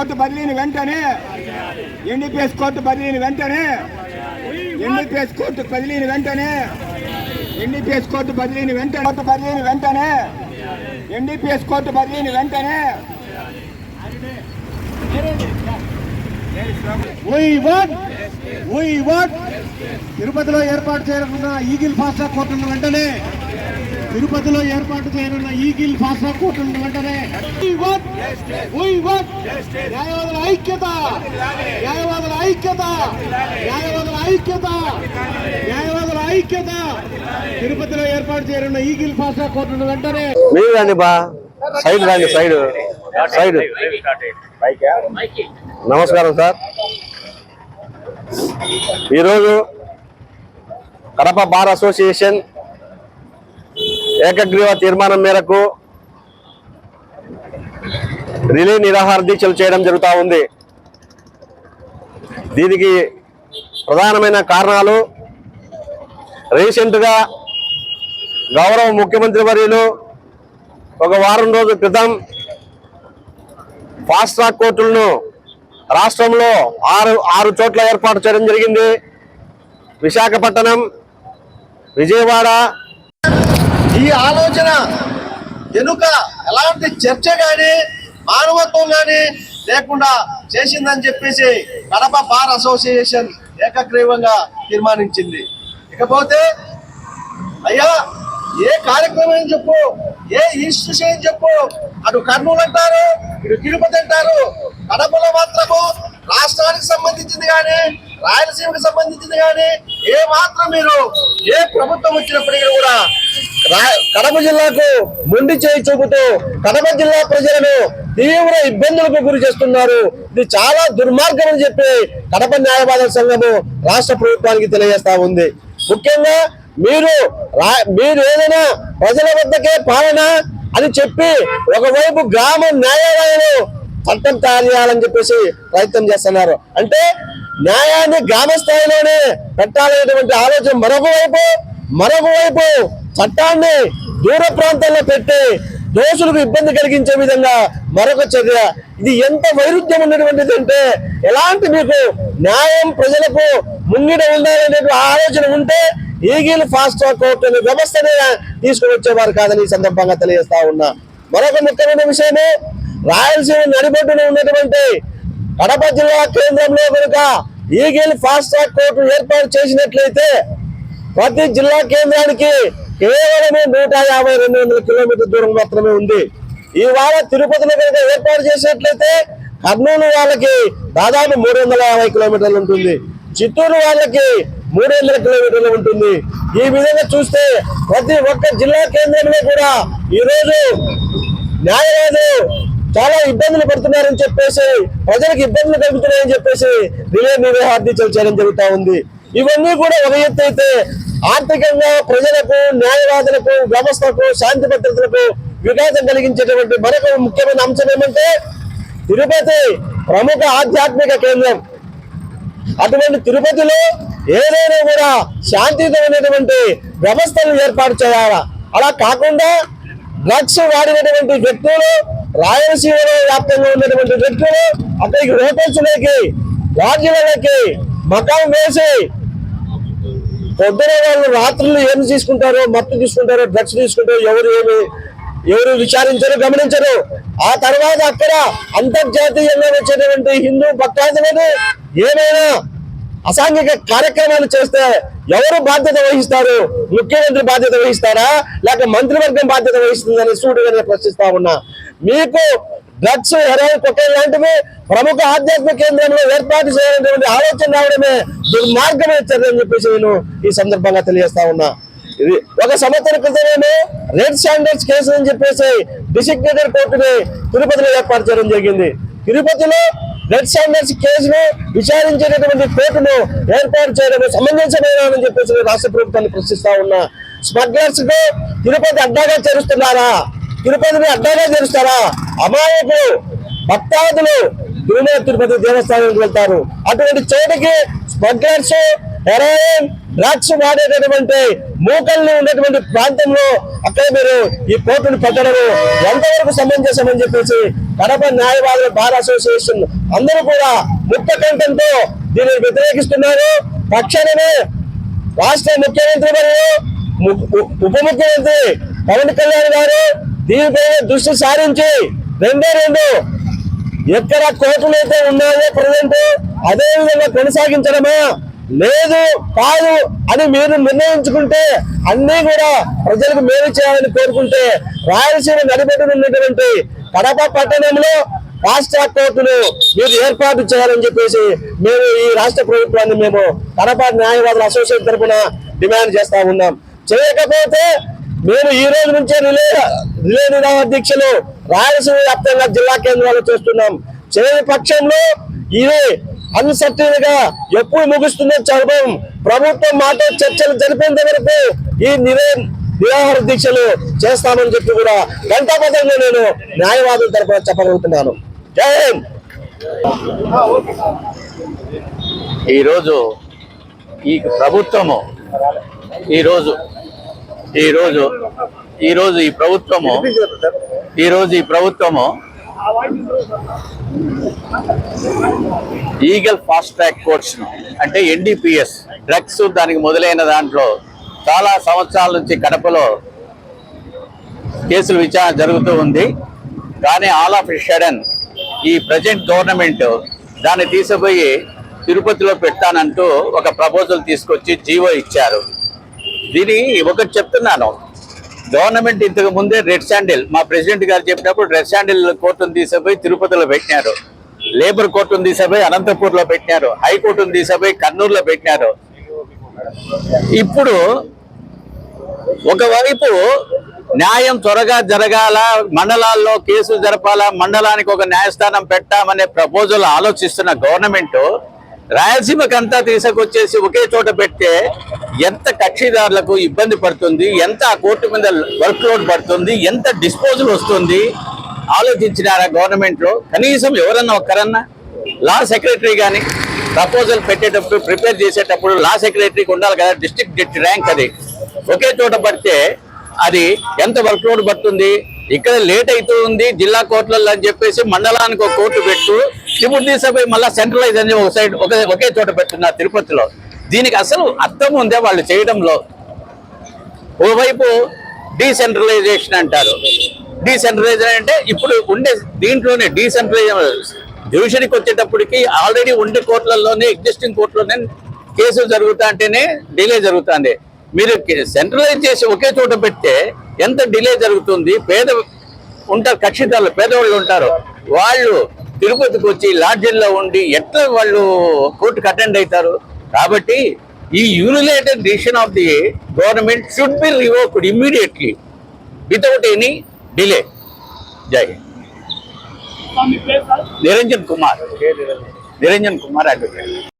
Court బదిలీని వెంటనే NDPS court బదిలీని వెంటనే ఎన్డీపీఎస్ కోర్టు బదిలీని వెంటనే ఎన్డీపీఎస్ కోర్టు బదిలీని వెంటనే కోర్టు బదిలీని వెంటనే ఎన్డీపీఎస్ కోర్టు బదిలీని వెంటనే. తిరుపతిలో ఏర్పాటు చేయనున్న ఈగిల్ ఫాస్ట్ ట్రాక్ కోర్టును వెంటనే తిరుపతిలో ఏర్పాటు చేయనున్న ఈగిల్ ఫాస్ట్ కోర్టును వెంటనే న్యాయవాదుల ఐక్యత న్యాయవాదుల ఐక్యత న్యాయవాదుల ఐక్యత న్యాయవాదుల ఐక్యత. తిరుపతిలో ఏర్పాటు చేయనున్న ఈగిల్ ఫాస్ట్ కోర్టును వెంటనే మీరు రండి బా. సైడ్ రండి సైడ్ సైడ్. నమస్కారం సార్. ఈరోజు కడప బార్ అసోసియేషన్ ఏకగ్రీవ తీర్మానం మేరకు రిలే నిరాహార దీక్షలు చేయడం జరుగుతూ ఉంది. దీనికి ప్రధానమైన కారణాలు రీసెంట్గా గౌరవ ముఖ్యమంత్రి వర్యులు ఒక వారం రోజుల క్రితం ఫాస్ట్ ట్రాక్ కోర్టులను రాష్ట్రంలో ఆరు ఆరు చోట్ల ఏర్పాటు చేయడం జరిగింది. విశాఖపట్నం విజయవాడ ఈ ఆలోచన వెనుక ఎలాంటి చర్చ కానీ మానవత్వం కానీ లేకుండా చేసిందని చెప్పేసి కడప బార్ అసోసియేషన్ ఏకగ్రీవంగా తీర్మానించింది. ఇకపోతే అయ్యా ఏ కార్యక్రమం చెప్పు ఏ ఇన్స్టిట్యూషన్ చెప్పు అటు కర్నూలు అంటారు ఇటు తిరుపతి అంటారు కడపలో మాత్రము రాష్ట్రానికి సంబంధించింది కానీ రాయలసీమకి సంబంధించింది కానీ ఏ మాత్రం మీరు ఏ ప్రభుత్వం వచ్చినప్పటికీ కూడా కడప జిల్లాకు మొండి చేయి చూపుతూ కడప జిల్లా ప్రజలను తీవ్ర ఇబ్బందులకు గురి చేస్తున్నారు. ఇది చాలా దుర్మార్గం అని చెప్పి కడప న్యాయవాద సంఘము రాష్ట్ర ప్రభుత్వానికి తెలియజేస్తా ఉంది. ముఖ్యంగా మీరు రా- మీరు ఏదైనా ప్రజల వద్దకే పాలన అని చెప్పి ఒకవైపు గ్రామ న్యాయాలయాలు చట్టం తయారు చేయాలని చెప్పేసి ప్రయత్నం చేస్తున్నారు. అంటే న్యాయాన్ని గ్రామ స్థాయిలోనే పెట్టాలనేటువంటి ఆలోచన మరొక వైపు మరొక వైపు చట్టాన్ని దూర ప్రాంతాల్లో పెట్టి దోషులకు ఇబ్బంది కలిగించే విధంగా మరొక చర్య. ఇది ఎంత వైరుధ్యం ఉన్నటువంటిది అంటే ఎలాంటి మీకు న్యాయం ప్రజలకు ముంగిడ ఉండాలనే ఆలోచన ఉంటే ఈగిల్ ఫాస్ట్ ట్రాక్ కోర్టు అనే వ్యవస్థనే తీసుకుని వచ్చేవారు కాదని ఈ సందర్భంగా తెలియజేస్తా ఉన్నా. మరొక ముఖ్యమైన విషయము రాయలసీమ నడిబొడ్డున ఉన్నటువంటి కడప జిల్లా కేంద్రంలో కనుక ఈగిల్ ఫాస్ట్ ట్రాక్ కోర్టు ఏర్పాటు చేసినట్లయితే ప్రతి జిల్లా కేంద్రానికి కేవలమే నూట యాభై రెండు వందల కిలోమీటర్ దూరం మాత్రమే ఉంది. ఇవాళ తిరుపతిని కనుక ఏర్పాటు చేసినట్లయితే కర్నూలు వాళ్ళకి దాదాపు మూడు వందల యాభై కిలోమీటర్లు ఉంటుంది. చిత్తూరు వాళ్ళకి మూడు వందల కిలోమీటర్లు ఉంటుంది. ఈ విధంగా చూస్తే ప్రతి ఒక్క జిల్లా కేంద్రంలో కూడా ఈరోజు న్యాయవాదు చాలా ఇబ్బందులు పడుతున్నారని చెప్పేసి ప్రజలకు ఇబ్బందులు కలుగుతున్నాయని చెప్పేసి రిలే నిర్వహార్థించలు చేయడం జరుగుతూ ఉంది. ఇవన్నీ కూడా ఒక ఎత్తు అయితే ఆర్థికంగా ప్రజలకు న్యాయవాదులకు వ్యవస్థకు శాంతి భద్రతలకు వికాసం కలిగించేటువంటి మరొక ముఖ్యమైన అంశం ఏమంటే తిరుపతి ప్రముఖ ఆధ్యాత్మిక కేంద్రం. అటువంటి తిరుపతిలో ఏదైనా కూడా శాంతియుతమైనటువంటి వ్యవస్థలు ఏర్పాటు చేయాలా? అలా కాకుండా డ్రగ్స్ వాడినటువంటి వ్యక్తులు రాయలసీమలో వ్యాప్తంగా ఉన్నటువంటి వ్యక్తులు అక్కడికి హోటల్స్లోకి లాడ్జీలకి మకాం వేసి పొద్దున వాళ్ళు రాత్రులు ఏమి తీసుకుంటారో మత్తు తీసుకుంటారో డ్రగ్స్ తీసుకుంటారో ఎవరు ఏమి ఎవరు విచారించరు గమనించరు ఆ తర్వాత అక్కడ అంతర్జాతీయంగా వచ్చేటువంటి హిందూ భక్తాదులను ఏమైనా అసాంఘిక కార్యక్రమాలు చేస్తే ఎవరు బాధ్యత వహిస్తారు? ముఖ్యమంత్రి బాధ్యత వహిస్తారా? లేక మంత్రివర్గం బాధ్యత వహిస్తుందని సూటిగా ప్రశ్నిస్తా ఉన్నా. మీకు డ్రగ్స్ హెరాయిన్ కొకైన్ లాంటివి ప్రముఖ ఆధ్యాత్మిక కేంద్రంలో ఏర్పాటు చేయాలనేటువంటి ఆలోచన రావడమే దుర్మార్గమైన చర్య అని చెప్పేసి నేను ఈ సందర్భంగా తెలియజేస్తా ఉన్నా. ఇది ఒక సంవత్సరం క్రితమేమో రెడ్ స్టాండర్డ్స్ కేసు అని చెప్పేసి డిసిగ్నేటెడ్ కోర్టుని తిరుపతిలో ఏర్పాటు చేయడం జరిగింది. తిరుపతిలో రెడ్ స్టాండర్డ్స్ కేసును విచారించేటటువంటి కోర్టును ఏర్పాటు చేయడం సమంజసమైన అని చెప్పేసి రాష్ట్ర ప్రభుత్వాన్ని ప్రశ్నిస్తా ఉన్నా. స్మగ్లర్స్కు తిరుపతి అడ్డాగా చేరుస్తున్నారా? తిరుపతిని అడ్డాగా చేరుస్తారా? అమాయకులు భక్తాదులు తిరుమల తిరుపతి దేవస్థానానికి వెళ్తారు. అటువంటి చోటికి స్మగ్లర్స్ హెరాయిన్ డ్రగ్స్ వాడేటటువంటి మూకల్ని ఉన్నటువంటి ప్రాంతంలో అక్కడ మీరు ఈ కోర్టును పెట్టడము ఎంతవరకు సమంజసం చెప్పేసి కడప న్యాయవాదుల బార్ అసోసియేషన్ అందరూ కూడా ముక్త కంఠంతో దీనిని వ్యతిరేకిస్తున్నారు. తక్షణమే రాష్ట్ర ముఖ్యమంత్రి మరియు ము- ఉప ముఖ్యమంత్రి పవన్ కళ్యాణ్ గారు దీనిపై దృష్టి సారించి రెండే రెండు ఎక్కడ కోర్టులు అయితే ఉన్నాయో ప్రజెంట్ అదే విధంగా కొనసాగించడమా? లేదు కాదు అని మీరు నిర్ణయించుకుంటే అన్ని కూడా ప్రజలకు మేలు చేయాలని కోరుకుంటే రాయలసీమ నడిపెట్టునున్నటువంటి కడప పట్టణంలో రాష్ట్ర కోర్టును మీరు ఏర్పాటు చేయాలని చెప్పేసి మేము ఈ రాష్ట్ర ప్రభుత్వాన్ని మేము కడప న్యాయవాదుల అసోసియేషన్ తరఫున డిమాండ్ చేస్తా ఉన్నాం. చేయకపోతే మేము ఈ రోజు నుంచే రిలే రిలే నిరాహార దీక్షలు రాయలసీమ వ్యాప్తంగా జిల్లా కేంద్రాలు చేస్తున్నాం. చేయని పక్షంలో ఇది అన్సర్టైన్గా ఎప్పుడు ముగుస్తుందో చదవం. ప్రభుత్వం మాట చర్చలు జరిపేంత వరకు ఈ నిరే నిరాహార దీక్షలు చేస్తామని చెప్పి కూడా గంటాపదంగా నేను న్యాయవాదుల తరఫున చెప్పగలుగుతున్నాను. జై హింద్! ఈరోజు ఈ ప్రభుత్వము ఈరోజు ఈరోజు ఈరోజు ఈ ప్రభుత్వము ఈరోజు ఈ ప్రభుత్వము ఈగల్ ఫాస్ట్ ట్రాక్ కోర్ట్స్ అంటే ఎన్డీపీఎస్ డ్రగ్స్ దానికి మొదలైన దాంట్లో చాలా సంవత్సరాల నుంచి కడపలో కేసులు విచారణ జరుగుతూ ఉంది. కానీ ఆల్ ఆఫ్ షడన్ ఈ ప్రజెంట్ గవర్నమెంట్ దాన్ని తీసుకుపోయి తిరుపతిలో పెట్టానంటూ ఒక ప్రపోజల్ తీసుకొచ్చి జీవో ఇచ్చారు. దీని ఒకటి చెప్తున్నాను. గవర్నమెంట్ ఇంతకు ముందే రెడ్ శాండిల్ మా ప్రెసిడెంట్ గారు చెప్పినప్పుడు రెడ్ శాండిల్ కోర్టును తీసుకుపోయి తిరుపతిలో పెట్టినారు. లేబర్ కోర్టును తీసుకుపోయి అనంతపూర్లో పెట్టినారు. హైకోర్టును తీసుకుపోయి కర్నూలులో పెట్టినారు. ఇప్పుడు ఒకవైపు న్యాయం త్వరగా జరగాల మండలాల్లో కేసులు జరపాలా మండలానికి ఒక న్యాయస్థానం పెట్టామనే ప్రపోజల్ ఆలోచిస్తున్న గవర్నమెంట్ రాయలసీమకంతా తీసుకొచ్చేసి ఒకే చోట పెడితే ఎంత కక్షిదారులకు ఇబ్బంది పడుతుంది ఎంత ఆ కోర్టు మీద వర్క్ లోడ్ పడుతుంది ఎంత డిస్పోజల్ వస్తుంది ఆలోచించినారా గవర్నమెంట్లో? కనీసం ఎవరన్నా ఒక్కరన్నా? లా సెక్రటరీ కానీ ప్రపోజల్ పెట్టేటప్పుడు ప్రిపేర్ చేసేటప్పుడు లా సెక్రటరీకి ఉండాలి కదా డిస్ట్రిక్ట్ జడ్జి ర్యాంక్ అది. ఒకే చోట పడితే అది ఎంత వర్క్ లోడ్ పడుతుంది? ఇక్కడ లేట్ అవుతూ ఉంది జిల్లా కోర్టులలో అని చెప్పేసి మండలానికి ఒక కోర్టు పెట్టు ఇప్పుడు తీసుకుపోయి మళ్ళీ సెంట్రలైజ్ అని ఒక సైడ్ ఒకే ఒకే చోట పెట్టున్నారు తిరుపతిలో. దీనికి అసలు అర్థం ఉందే వాళ్ళు చేయడంలో. ఓవైపు డీసెంట్రలైజేషన్ అంటారు. డీసెంట్రలైజేషన్ అంటే ఇప్పుడు ఉండే దీంట్లోనే డీసెంట్రలైజ్ డివిజన్కి వచ్చేటప్పటికి ఆల్రెడీ ఉండే కోర్టులలోనే ఎగ్జిస్టింగ్ కోర్టులోనే కేసులు జరుగుతా అంటేనే డిలే జరుగుతుంది. మీరు సెంట్రలైజ్ చేసి ఒకే చోట పెడితే ఎంత డిలే జరుగుతుంది? పేద ఉంటారు కక్షిదారులు పేదవాళ్ళు ఉంటారు. వాళ్ళు తిరుపతికి వచ్చి లాడ్జిల్లో ఉండి ఎట్లా వాళ్ళు కోర్టుకు అటెండ్ అవుతారు కాబట్టి ఈ unilateral decision of the government should be revoked immediately without any delay Jai Hind. Niranjan Kumar Niranjan. Kumar advocate